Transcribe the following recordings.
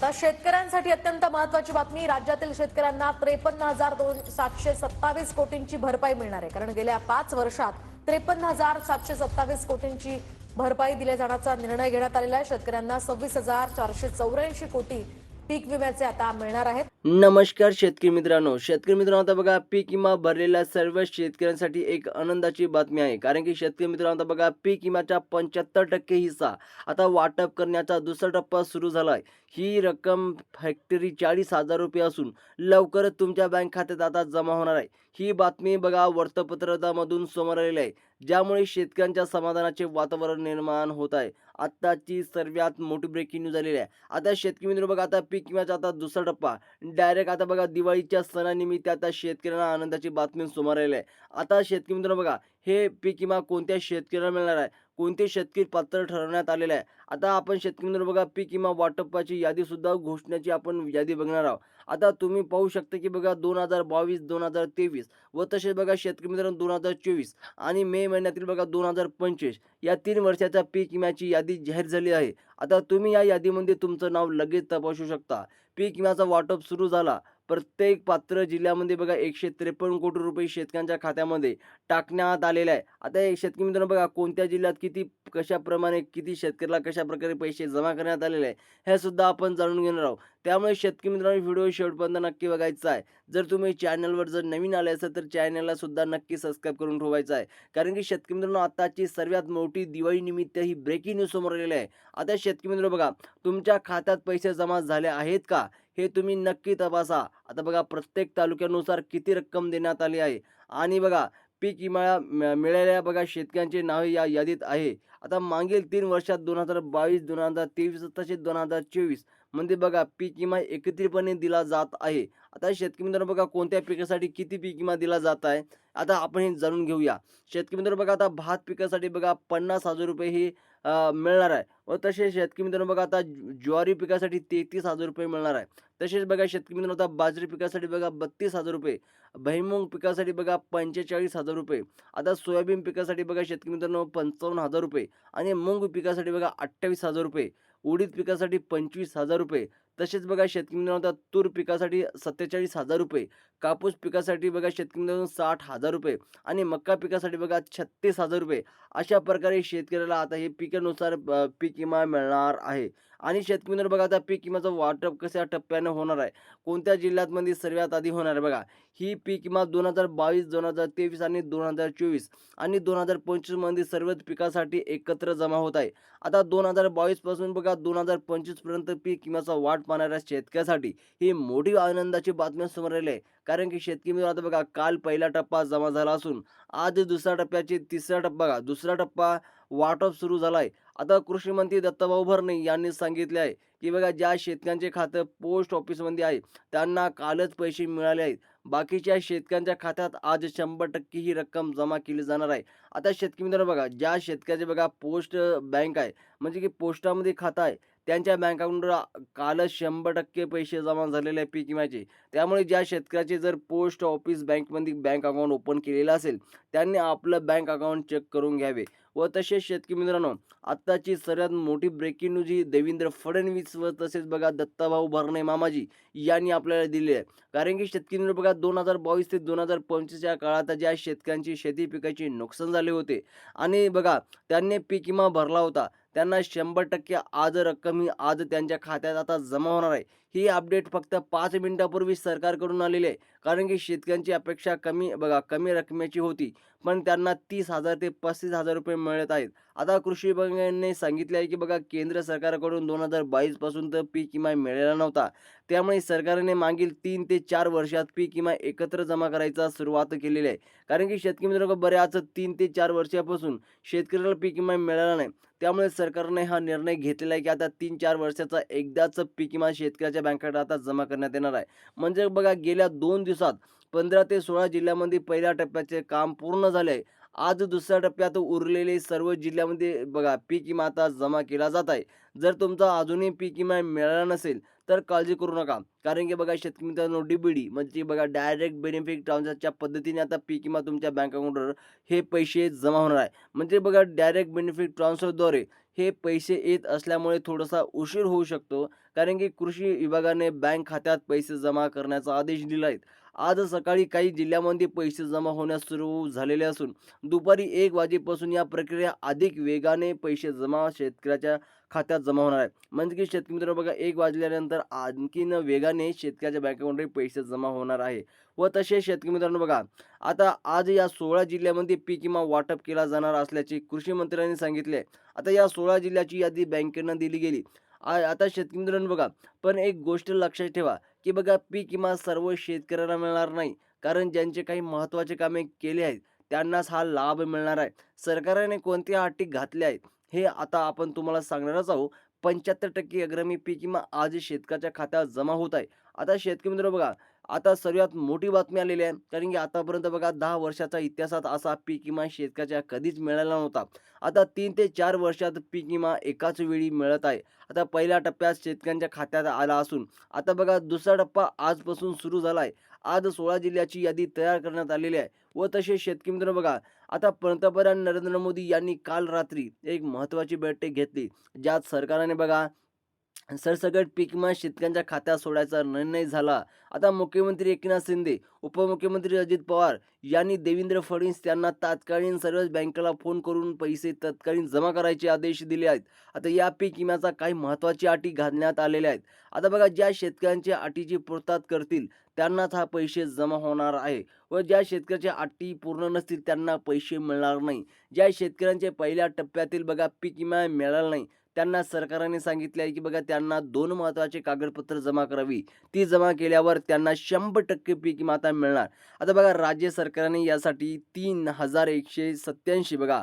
आता शेतकऱ्यांसाठी अत्यंत महत्वाची बातमी. राज्यातील शेतकऱ्यांना त्रेपन्न हजार दोन सातशे सत्तावीस कोटींची भरपाई मिळणार आहे. कारण गेल्या पाच वर्षात त्रेपन्न हजार सातशे सत्तावीस कोटींची भरपाई दिल्या जाण्याचा निर्णय घेण्यात आलेला आहे. शेतकऱ्यांना सव्वीस हजार चारशे चौऱ्याऐंशी कोटी पीक विम्याचे आता मिळणार आहेत. नमस्कार शेतकरी मित्रांनो. शेतकरी मित्रांनो आता बघा पीक विमा भरलेल्या सर्व शेतकऱ्यांसाठी एक आनंदाची बातमी आहे. कारण की शेतकरी मित्रांनो आता बघा पीक विम्याचा पंच्याहत्तर टक्के हिस्सा आता वाटप करण्याचा दुसरा टप्पा सुरू झाला आहे ही रक्कम फॅक्टरी चाळीस हजार रुपये असून लवकरच तुमच्या बँक खात्यात आता जमा होणार आहे. ही बातमी बघा वर्तपत्रामधून समोर आलेली आहे. ज्यामुळे शेतकऱ्यांच्या समाधानाचे वातावरण निर्माण होत आहे. आत्ताची सर्वात मोठी ब्रेकिंग न्यूज आलेली आहे. आता शेतकरी मित्र बघा आता पीक विम्याचा आता दुसरा टप्पा. डायरेक्ट आता बघा दिवाळीच्या सणानिमित्त आता शेतकऱ्यांना आनंदाची बातमी समोर आलेली आहे. आता शेतकरी मित्र बघा हे पीक विमा कोणत्या शेतकऱ्याला मिळणार आहे? कोणते शेतकरी पात्र ठरवण्यात आलेले आहे? आता आपण शेतकरी बघा पीक विमा वाटपाची यादीसुद्धा घोषण्याची घोषणाची आपण यादी बघणार आहोत. आता तुम्ही पाहू शकता की बघा दोन हजार बावीस दोन हजार तेवीस व तसेच बघा शेतकरी मित्रांनो दोन हजार चोवीस आणि मे महिन्यातील बघा दोन हजार पंचवीस या तीन वर्षाच्या पीक विम्याची यादी जाहीर झाली आहे. आता तुम्ही या यादीमध्ये तुमचं नाव लगेच तपासू शकता. पीक विम्याचा वाटप सुरू झाला. प्रत्येक पात्र जिल्ह्यामध्ये बघा एकशे त्रेपन्न कोटी रुपये शेतकऱ्यांच्या खात्यामध्ये टाकण्यात आलेलं आहे. आता हे शेतकरी मित्रांनो बघा कोणत्या जिल्ह्यात किती कशाप्रमाणे किती शेतकऱ्याला कशा प्रकारे पैसे जमा करण्यात आलेले आहे हे सुद्धा आपण जाणून घेणार आहोत. त्यामुळे शेतकरी मित्रांनो व्हिडिओ शेवटपर्यंत नक्की बघायचा आहे. जर तुम्ही चॅनलवर जर नवीन आले असेल तर चॅनलला सुद्धा नक्की सबस्क्राईब करून ठेवायचं आहे. कारण की शेतकरी मित्रांनो आताची सर्वात मोठी दिवाळी निमित्त ही ब्रेकिंग न्यूज समोर आलेली आहे. आता शेतकरी मित्र बघा तुमच्या खात्यात पैसे जमा झाले आहेत का? हे तुम्ही नक्की तपासा. आता बघा प्रत्येक तालुक्यानुसार किती रक्कम देण्यात आली आहे? आणि बघा पीक विमा म- मिळालेल्या बघा शेतकऱ्यांचे नावे या यादीत आहे. आता मागील तीन वर्षात दोन हजार बावीस दोन हजार तेवीस तसेच दोन हजार चोवीस म्हणजे बघा पीक विमा एकत्रितपणे दिला जात आहे. आता शेतकरी मित्रांनो बघा कोणत्या पिकासाठी किती पीक विमा दिला जात आहे? आता आपण हे जाणून घेऊया. शेतकरी मित्रांनो बघा आता भात पिकासाठी बघा पन्नास हजार रुपये ही मिळणार आहे. व तसेच शेतकरी मित्रांनो बघा आता ज्वारी पिकासाठी तेहतीस हजार रुपये मिळणार आहे. तसेच बघा शेतकरी मित्रांनो आता बाजरी पिकासाठी बघा बत्तीस हजार रुपये. भैमुंग पिकासाठी बघा पंचेचाळीस हजार रुपये. आता सोयाबीन पिकासाठी बघा शेतकरी मित्रांनो पंचावन्न हजार रुपये. आणि मूग पिकासाठी बघा अठ्ठावीस हजार रुपये. उडीद पिकासाठी पंचवीस हजार रुपये. तसेच बघा शेतकरी मित्रांनो तूर पिकासाठी सत्तेचाळीस हजार रुपये कापूस पिकासाठी बघा शेतकरी मित्रांनो साठ हजार रुपये आणि मक्का पिकासाठी बघा छत्तीस हजार रुपये. अशा प्रकारे शेतकऱ्याला आता हे पिकानुसार पीक विमा मिळणार आहे. आणि शेतकरी मित्रांनो बघा आता पीक विम्याचं वाटप कशा टप्प्यानं होणार आहे. कोणत्या जिल्ह्यातमध्ये सर्वात आधी होणार आहे बघा ही पीक विमा दोन हजार बावीस दोन हजार तेवीस आणि दोन हजार चोवीस आणि दोन हजार पंचवीसमध्ये सर्वच पिकासाठी एकत्र जमा होत आहे. आता दोन हजार बावीसपासून बघा दोन हजार पंचवीसपर्यंत पीक विम्याचा वाट पाहणाऱ्या शेतकऱ्यासाठी ही मोठी आनंदाची बातमी समोर आली आहे. कारण की शेतकरी मित्र आता बघा काल पहिला टप्पा जमा झाला असून आज दुसऱ्या टप्प्याची तिसरा टप्पा बघा दुसरा टप्पा वाटप सुरू झाला आहे आता कृषी मंत्री दत्ताभाऊ भरणे यांनी सांगितले आहे की बघा ज्या शेतकऱ्यांचे खातं पोस्ट ऑफिसमध्ये आहे त्यांना कालच पैसे मिळाले आहेत. बाकीच्या शेतकऱ्यांच्या खात्यात आज शंभर टक्के ही रक्कम जमा केली जाणार आहे. आता शेतकरी मित्रांनो बघा ज्या शेतकऱ्याचे बघा पोस्ट बँक आहे म्हणजे की पोस्टामध्ये खातं आहे त्यांच्या बँक अकाउंटवर कालच शंभर टक्के पैसे जमा झालेले आहे पीक विम्याचे त्यामुळे ज्या शेतकऱ्याचे जर पोस्ट ऑफिस बँकमध्ये बँक अकाउंट ओपन केलेलं असेल त्यांनी आपलं बँक अकाउंट चेक करून घ्यावे. व तसेच शेतकरी मित्रांनो आत्ताची सर्वात मोठी ब्रेकिंग न्यूज ही देवेंद्र फडणवीस व तसेच बघा दत्ताभाऊ भरणे मामाजी यांनी आपल्याला दिली आहे. कारण की शेतकरी मित्र बघा दोन हजार बावीस ते दोन हजार पंचवीसच्या काळात ज्या शेतकऱ्यांची शेती पिकाचे नुकसान झाले होते. आणि बघा त्यांनी पीक विमा भरला होता. त्यांना शंभर टक्के आज रक्कम ही आज त्यांच्या खात्यात आता जमा होणार आहे. ही अपडेट फक्त पाच मिनिटापूर्वी सरकारकडून आलेली आहे. कारण की शेतकऱ्यांची अपेक्षा कमी बघा कमी रकमेची होती. पण त्यांना तीस हजार ते पस्तीस हजार रुपये मिळत आहेत. आता कृषी विभागाने सांगितले आहे की बघा केंद्र सरकारकडून दोन हजार बावीसपासून तर पीक विमा मिळाला नव्हता. त्यामुळे सरकारने मागील तीन ते चार वर्षात पीक विमा एकत्र जमा करायचा सुरुवात केलेली आहे. कारण की शेतकरी मित्रांनो बऱ्याच तीन ते चार वर्षापासून शेतकऱ्याला पीक विमा मिळाला नाही. त्यामुळे सरकारने हा निर्णय घेतलेला आहे की आता तीन चार वर्षाचा एकदाच पीक विमा शेतकऱ्याच्या बँकेकडे आता जमा करण्यात येणार आहे. म्हणजे बघा गेल्या दोन दिवसात पंधरा ते सोळा जिल्ह्यामध्ये पहिल्या टप्प्याचे काम पूर्ण झाले आहे. आज दुसऱ्या टप्प्यात उरलेले सर्व जिल्ह्यामध्ये बघा पीक विमा आता जमा केला जात आहे. जर तुमचा अजूनही पीक विमा मिळाला नसेल तर काळजी करू नका. कारण की बघा शेतकरी मित्रांनो डीबीडी म्हणजे बघा डायरेक्ट बेनिफिट ट्रान्झॅक्शनच्या पद्धतीने आता पीक विमा तुमच्या बँक अकाउंटवर हे पैसे जमा होणार आहे. म्हणजे बघा डायरेक्ट बेनिफिट ट्रान्सफरद्वारे हे पैसे येत असल्यामुळे थोडासा उशीर होऊ शकतो. कारण की कृषी विभागाने बँक खात्यात पैसे जमा करण्याचा आदेश दिला आहे. आज सकाळी काही जिल्ह्यामध्ये पैसे जमा होण्यास सुरू झालेले असून दुपारी एक वाजेपासून या प्रक्रिया अधिक वेगाने पैसे जमा शेतकऱ्याच्या खात्यात जमा होणार आहे. म्हणजे की शेतकरी मित्र बघा एक वाजल्यानंतर आणखीन वेगाने शेतकऱ्याच्या बँक अकाउंटवर पैसे जमा होणार आहे. व तसे शेतकरी मित्रांनो बघा आता आज या सोळा जिल्ह्यामध्ये पीक विमा वाटप केला जाणार असल्याचे कृषी मंत्र्यांनी सांगितले. आता या सोळा जिल्ह्याची यादी बँकेनं दिली गेली. आ- आता शेतकरी मित्रांनो बघा पण एक गोष्ट लक्षात ठेवा की बघा पीक विमा सर्व शेतकऱ्यांना मिळणार नाही. कारण ज्यांचे काही महत्त्वाचे कामे केले आहेत त्यांनाच हा लाभ मिळणार आहे. सरकारने कोणत्या अटी घातल्या आहेत हे आता आपण तुम्हाला सांगणारच आहोत. पंच्याहत्तर टक्के अग्रमी पीक विमा आज शेतकऱ्याच्या खात्यात जमा होत आहे. आता शेतकरी मित्र बघा आता सर्वात मोठी बातमी आलेली आहे. कारण की आतापर्यंत बघा दहा वर्षाचा इतिहासात असा पीक विमा शेतकऱ्याच्या कधीच मिळाला नव्हता. आता तीन ते चार वर्षात पीक विमा एकाच वेळी मिळत आहे. आता पहिल्या टप्प्यात शेतकऱ्यांच्या खात्यात आला असून आता बघा दुसरा टप्पा आजपासून सुरू झाला आहे आज सोळा जिल्ह्याची यादी तयार करण्यात आलेली आहे. व तसे शेतकरी मित्र बघा आता पंतप्रधान नरेंद्र मोदी यांनी काल रात्री एक महत्त्वाची बैठक घेतली. ज्यात सरकारने बघा सरसकट पीक विमा शेतकऱ्यांच्या खात्यात सोडायचा निर्णय झाला. आता मुख्यमंत्री एकनाथ शिंदे उपमुख्यमंत्री अजित पवार यांनी देवेंद्र फडणवीस यांना तात्कालीन सर्वच बँकेला फोन करून पैसे तत्कालीन जमा करायचे आदेश दिले आहेत. आता या पीक विम्याचा काही महत्त्वाची अटी घालण्यात आलेल्या आहेत. आता बघा ज्या शेतकऱ्यांच्या अटीची पूर्तता करतील त्यांनाच हा पैसे जमा होणार आहे व ज्या शेतकऱ्याच्या अटी पूर्ण नसतील त्यांना पैसे मिळणार नाही. ज्या शेतकऱ्यांचे पहिल्या टप्प्यातील बघा पीक विमा मिळाला नाही त्यांना सरकारने सांगितले आहे की बघा त्यांना दोन महत्त्वाचे कागदपत्र जमा करावी. ती जमा केल्यावर त्यांना शंभर टक्के पीक माता मिळणार. आता बघा राज्य सरकारने यासाठी तीन हजार एकशे सत्याऐंशी बघा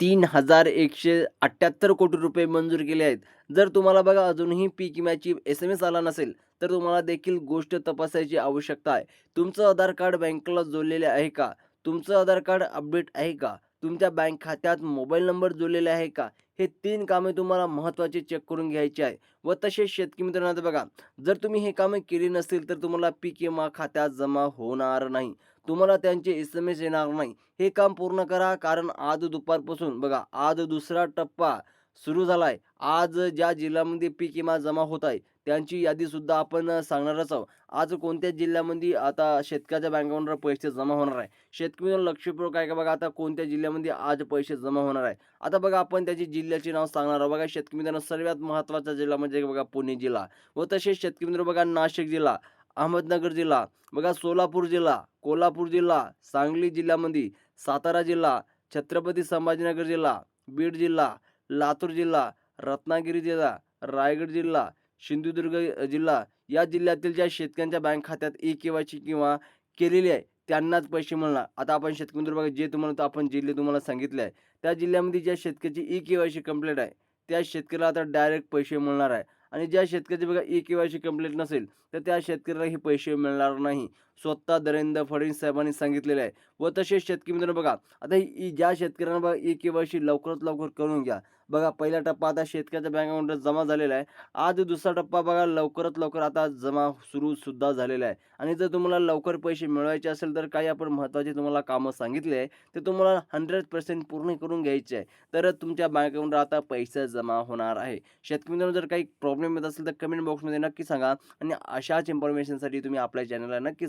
तीन हजार एकशे अठ्ठ्याहत्तर कोटी रुपये मंजूर केले आहेत. जर तुम्हाला बघा अजूनही पीक विम्याची एस एम एस आला नसेल तर तुम्हाला देखील गोष्ट तपासायची आवश्यकता आहे. तुमचं आधार कार्ड बँकेला जोडलेले आहे का? तुमचं आधार कार्ड अपडेट आहे का? तुमच्या बँक खात्यात मोबाईल नंबर जोडलेले आहे का? हे तीन कामे तुम्हाला महत्त्वाचे चेक करून घ्यायचे आहे. व तसेच शेतकरी मित्रांनो बघा जर तुम्ही हे कामे केली नसतील तर तुम्हाला पीक विमा खात्यात जमा होणार नाही. तुम्हाला त्यांचे एस एम एस येणार नाही. हे काम पूर्ण करा कारण आज दुपारपासून बघा आज दुसरा टप्पा सुरू झाला आहे आज ज्या जिल्ह्यामध्ये पीक विमा जमा होत आहे त्यांची यादीसुद्धा आपण सांगणारच आहोत. आज कोणत्या जिल्ह्यामध्ये आता शेतकऱ्याच्या बँकावर पैसे जमा होणार आहे? शेतकरी मित्रांनो, लक्षपूर्वक आहे का बघा आता कोणत्या जिल्ह्यामध्ये आज पैसे जमा होणार आहे? आता बघा आपण त्याची जिल्ह्याचे नाव सांगणार आहोत. बघा शेतकरी मित्रांनो सर्वात महत्त्वाचा जिल्हा म्हणजे बघा पुणे जिल्हा. व तसेच शेतकरी मित्र बघा नाशिक जिल्हा. अहमदनगर जिल्हा बघा सोलापूर जिल्हा कोल्हापूर जिल्हा सांगली जिल्ह्यामध्ये सातारा जिल्हा छत्रपती संभाजीनगर जिल्हा बीड जिल्हा लातूर जिल्हा रत्नागिरी जिल्हा रायगड जिल्हा सिंधुदुर्ग जिल्हा या जिल्ह्यातील ज्या शेतकऱ्यांच्या बँक खात्यात ई के किंवा केलेली आहे त्यांनाच पैसे मिळणार. आता आपण शेतकरी मित्र बघा जे तुम्हाला आपण जिल्हे तुम्हाला सांगितले आहे त्या जिल्ह्यामध्ये ज्या शेतकऱ्याची ई के वाय कंप्लीट आहे त्या शेतकऱ्याला आता डायरेक्ट पैसे मिळणार आहे. आणि ज्या शेतकऱ्याची बघा E K Y C complete नसेल तर त्या शेतकऱ्याला हे पैसे मिळणार नाही. स्वतः देवेंद्र फडणवीस साहेबांनी सांगितलेले आहे. व तसेच शेतकरी मित्रांनो बघा आता ही ज्या शेतकऱ्यांना बघा ई वर्षी लवकरात लवकर करून घ्या. बघा पहिला टप्पा आता शेतकऱ्याच्या बँक अकाउंटला जमा झालेला आहे. आज दुसरा टप्पा बघा लवकरात लवकर आता जमा सुरू सुद्धा झालेला आहे. आणि जर तुम्हाला लवकर पैसे मिळवायचे असेल तर काही आपण महत्त्वाचे तुम्हाला कामं सांगितले आहे ते तुम्हाला हंड्रेड पर्सेंट पूर्ण करून घ्यायचे आहे. तर तुमच्या बँक अकाउंटवर आता पैसे जमा होणार आहे. शेतकरी मित्रांनो जर काही प्रॉब्लेम येत असेल तर कमेंट बॉक्समध्ये नक्की सांगा. आणि अशाच इन्फॉर्मेशनसाठी तुम्ही आपल्या चॅनलला नक्की